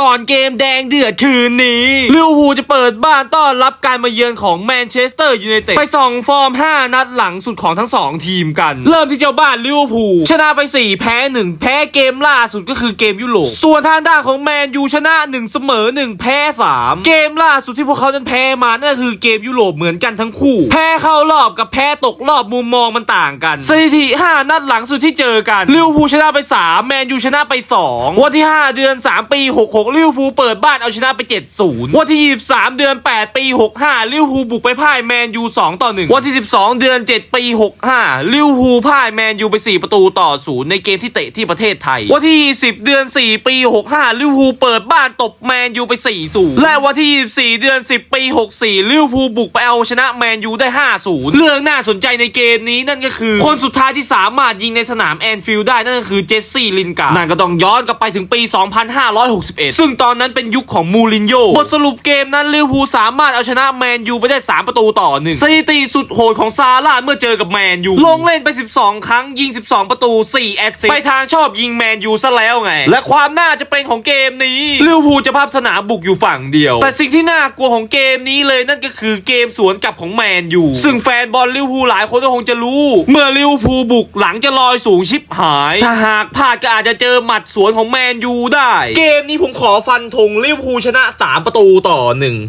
ก่อนเกมแดงเดือดคืนนี้ลิเวอร์พูลจะเปิดบ้านต้อนรับการมาเยือนของแมนเชสเตอร์ยูไนเต็ดไปส่องฟอร์ม 5 นัดหลังสุดของทั้ง 2 ทีมกัน เริ่มที่เจ้าบ้านลิเวอร์พูลชนะไป 4 แพ้ 1 แพ้เกมล่าสุดก็คือเกมยุโรปส่วนทางด้านของแมนยูชนะ 1 เสมอ 1 แพ้ 3 เกมล่าสุดที่พวกเขานั้นแพ้มานั่นก็คือเกมยุโรปเหมือนกันทั้งคู่ แพ้เข้ารอบกับแพ้ตกรอบมุมมองมันต่างกันสถิติ 5 นัดหลังสุดที่เจอกันลิเวอร์พูลชนะไป 3 แมนยูชนะไป 2 วันที่ 5 เดือน 3 ปี 66ลิวพูเปิดบ้านเอาชนะไป 7-0 วันที่ 23 เดือน 8 ปี 65 ลิวพูบุกไปพ่ายแมนยู 2 ต่อ 1 วันที่ 12 เดือน 7 ปี 65 ลิวพูพ่ายแมนยูไป 4 ประตูต่อ 0 ในเกมที่เตะที่ประเทศไทย วันที่20เดือน 4 ปี 65 ลิวพูเปิดบ้านตบแมนยูไป 4-0 และวันที่ 24 เดือน 10 ปี 64 ลิวพูบุกไปเอาชนะแมนยูได้ 5-0 เรื่องน่าสนใจในเกมนี้นั่นก็คือ คนสุดท้ายที่สามารถยิงในสนามแอนฟิลด์ได้นั่นก็คือเจสซี่ลินการ์นั่นก็ต้องย้อนกลับไปถึงปี 2561ซึ่งตอนนั้นเป็นยุคของมูรินโญ่บทสรุปเกมนั้นลิเวอร์พูลสามารถเอาชนะแมนยูไปได้ 3 ประตูต่อหนึ่งสถิติสุดโหดของซาร่าเมื่อเจอกับแมนยูลงเล่นไป 12 ครั้งยิง 12 ประตู 4 แอสซิสต์ไปทางชอบยิงแมนยูซะแล้วไง และความน่าจะเป็นของเกมนี้ลิเวอร์พูลจะพับสนามบุกอยู่ฝั่งเดียว แต่สิ่งที่น่ากลัวของเกมนี้เลยนั่นก็คือเกมสวนกลับของแมนยูซึ่งแฟนบอลลิเวอร์พูลหลายคนก็คงจะรู้ เมื่อลิเวอร์พูลบุกหลังจะลอยสูงชิบหาย ถ้าหากพลาดก็อาจจะเจอหมัดสวนของแมนยูได้ เกมนี้ผมขอขอฟันธงลิเวอร์พูลชนะ 3 ประตูต่อ 1